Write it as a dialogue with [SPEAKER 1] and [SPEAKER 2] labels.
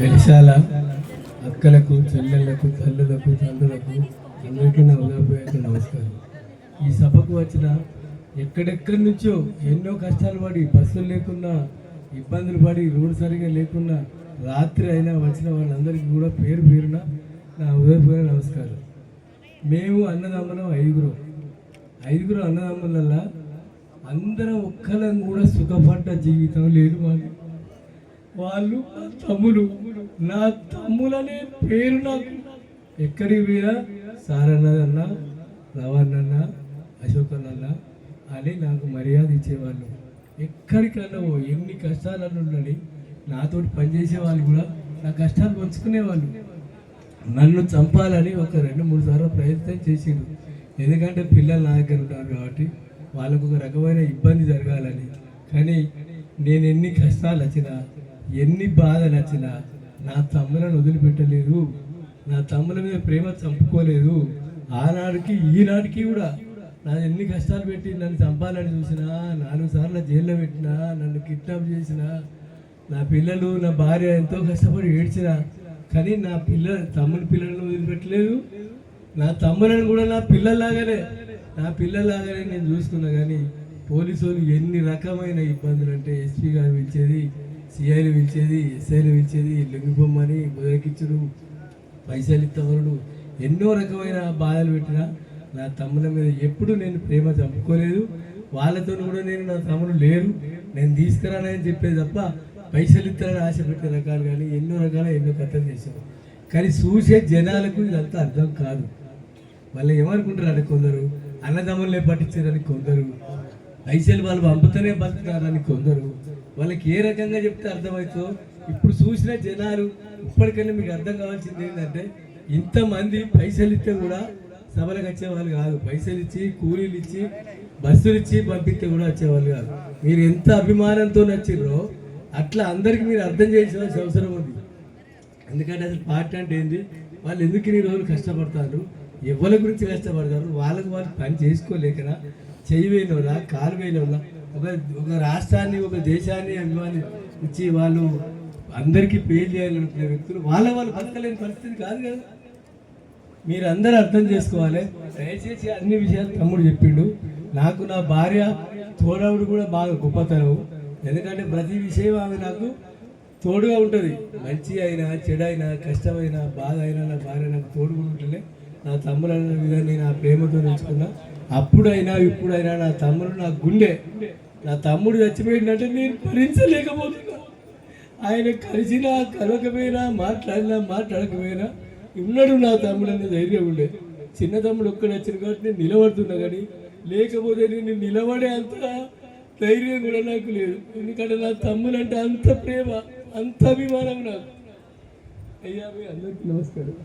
[SPEAKER 1] వెలిశాల అక్కలకు చెల్లెళ్ళకు తల్లులకు తండ్రులకు అందరికీ నా హృదయపూర్వక నమస్కారం. ఈ సభకు వచ్చిన ఎక్కడెక్కడి నుంచో ఎన్నో కష్టాలు పడి బస్సులు లేకున్నా ఇబ్బందులు పడి రోడ్డు సరిగా లేకున్నా రాత్రి అయినా వచ్చిన వాళ్ళందరికీ కూడా పేరు పేరున నా హృదయపూర్వక నమస్కారం. మేము అన్నదమ్ములం ఐదుగురం. ఐదుగురు అన్నదమ్ములల్లా అందరం ఒక్కరం కూడా సుఖపడ్డ జీవితం లేదు మాకు వాళ్ళు నా తమ్ములు. నా తమ్ములనే పేరు నాకు. ఎక్కడికి పోయినా సారన్నదన్న రవణన్న అశోకన్న అని నాకు మర్యాద ఇచ్చేవాళ్ళు. ఎక్కడికన్నా ఎన్ని కష్టాలను ఉండని నాతోటి పనిచేసే వాళ్ళు కూడా నా కష్టాలు పంచుకునేవాళ్ళు. నన్ను చంపాలని ఒక రెండు మూడు సార్లు ప్రయత్నం చేసిండు. ఎందుకంటే పిల్లలు నా దగ్గర ఉంటారు కాబట్టి వాళ్ళకు ఒక రకమైన ఇబ్బంది జరగాలని. కానీ నేను ఎన్ని కష్టాలు వచ్చినా ఎన్ని బాధలు వచ్చినా నా తమ్ములను వదిలిపెట్టలేదు. నా తమ్ముల మీద ప్రేమ చంపుకోలేదు. ఆనాడికి ఈనాటికి కూడా నా ఎన్ని కష్టాలు పెట్టి నన్ను చంపాలని చూసినా నాలుగు సార్లు జైల్లో పెట్టినా నన్ను కిడ్నాప్ చేసినా నా పిల్లలు నా భార్య ఎంతో కష్టపడి ఏడ్చిన కానీ నా పిల్ల తమ్ముని పిల్లలను వదిలిపెట్టలేదు. నా తమ్ములను కూడా నా పిల్లల్లాగానే నా పిల్లల్లాగానే నేను చూసుకున్నా కానీ పోలీసు వాళ్ళు ఎన్ని రకమైన ఇబ్బందులు అంటే ఎస్పీ గారు పిలిచేది సిఐలు పిలిచేది ఎస్ఐలు పిలిచేది లొంగిపోమ్మని బుదకిచ్చుడు పైసలు ఇత్తవరుడు. ఎన్నో రకమైన బాధలు పెట్టినా నా తమ్ముల మీద ఎప్పుడు నేను ప్రేమ చంపుకోలేదు. వాళ్ళతో కూడా నేను నా తమ్ముడు లేరు. నేను తీసుకురానని చెప్పేది తప్ప పైసలు ఇస్తారని ఆశ పెట్టే రకాలు కానీ ఎన్నో రకాల ఎన్నో కథలు చేశారు. కానీ చూసే జనాలకు ఇదంతా అర్థం కాదు. వాళ్ళు ఏమనుకుంటారు కొందరు? అన్నదమ్ములే పట్టించారని కొందరు. పైసలు వాళ్ళు పంపుతూనే బతుకుతారని కొందరు. వాళ్ళకి ఏ రకంగా చెప్తే అర్థమవుతుందో ఇప్పుడు చూసిన జనాలు ఇప్పటికైనా మీకు అర్థం కావాల్సింది ఏంటంటే ఇంతమంది పైసలు ఇస్తే కూడా సభలకు వచ్చేవాళ్ళు కాదు. పైసలు ఇచ్చి కూలీలు ఇచ్చి బస్సులు ఇచ్చి పంపిస్తే కూడా వచ్చేవాళ్ళు కాదు. మీరు ఎంత అభిమానంతో నచ్చిర్రో అట్లా అందరికీ మీరు అర్థం చేసేవాల్సిన అవసరం ఉంది. ఎందుకంటే అసలు పార్టీ అంటే ఏంది? వాళ్ళు ఎందుకు ఇన్ని రోజులు కష్టపడతారు? ఎవరి గురించి కష్టపడతారు? వాళ్ళకు వాళ్ళు పని చేసుకోలేకనా? చెయ్యి వేయనోళ్ళ కాలు వేయనోళ్ళ ఒక ఒక రాష్ట్రాన్ని ఒక దేశాన్ని అభిమాని ఇచ్చి వాళ్ళు అందరికీ పేరు చేయాలనుకునే వ్యక్తులు వాళ్ళ వాళ్ళు బతకలేని పరిస్థితి కాదు కదా. మీరు అందరూ అర్థం చేసుకోవాలి. దయచేసి అన్ని విషయాలు తమ్ముడు చెప్పిండు. నాకు నా భార్య తోడవుడు కూడా బాగా గొప్పతనం. ఎందుకంటే ప్రతి విషయం ఆమె నాకు తోడుగా ఉంటుంది. మంచి అయినా చెడైనా కష్టమైనా బాధ అయినా నా భార్య నాకు తోడుగా ఉంటుండే. నా తమ్ముడు అన్న విధంగా నేను ఆ ప్రేమతో నేర్చుకున్నా అప్పుడైనా ఇప్పుడైనా నా తమ్ముడు నా గుండె నా తమ్ముడు చచ్చిపోయిందంటే నేను భరించలేకపోతున్నా. ఆయన కలిసినా కలవకపోయినా మాట్లాడినా మాట్లాడకపోయినా ఉన్నాడు నా తమ్ముడు అనే ధైర్యం ఉండే. చిన్న తమ్ముడు ఒక్కడ వచ్చిన కాబట్టి నేను నిలబడుతున్నా కానీ లేకపోతే నేను నిలబడే అంత ధైర్యం కూడా నాకు లేదు. ఎందుకంటే నా తమ్ముడు అంటే అంత ప్రేమ అంత అభిమానం నాకు. అయ్యా మీ అందరికీ నమస్కారం.